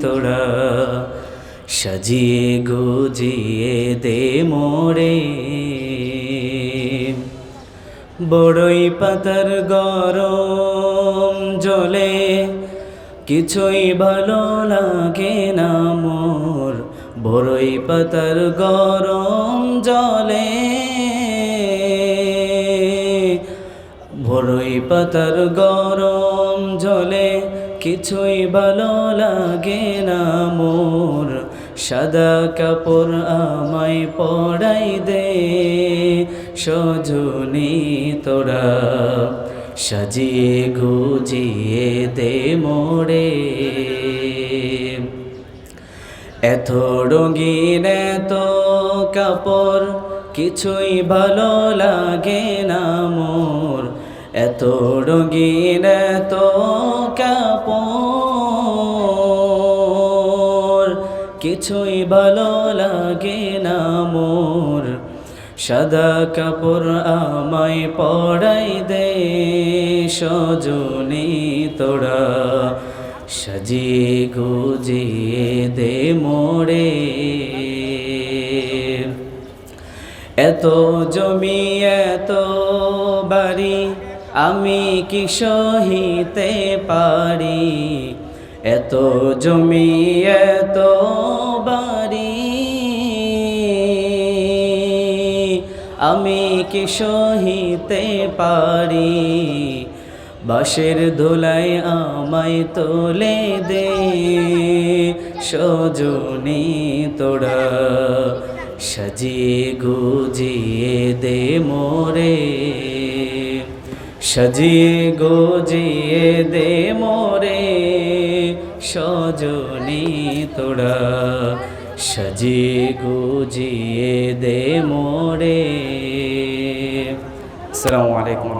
তোরা সাজিয়ে গুজিয়ে দে মোরে। বড়ই পাতার গরম জলে কিছুই ভালো লাগে না মোর। বড়ই পাতার গরম জলে বড়ই পাতার গরম জলে কিছুই ভালো লাগে না মোর। সাদা কাপড় আমায় পড়াই দে, সজনী তোরা। সাজিয়ে গুজিয়ে দে মোরে। এত রঙিন এত কাপড় কিছুই ভালো লাগে না মোর। এত রঙিন এত কাপড়, কিছুই ভালো লাগে না মোর। সাদা কাপড় আমায় পড়াই দে, সজনী তোরা সাজিয়ে গুজিয়ে দে মোরে। এত জমি, এত বাড়ি আমি কি সহিতে পারি? এত জমি, এত বাড়ি। আমি কি সহিতে পারি? বাঁশের ধুলাই আমায় তোলে দে, সজনী তোরা সাজিয়ে গুজিয়ে দে মোরে। সাজিয়ে গোজিয়ে দে মোরে সজনি তোরা সাজিয়ে গোজিয়ে দে মোরে। আসসালামু আলাইকুম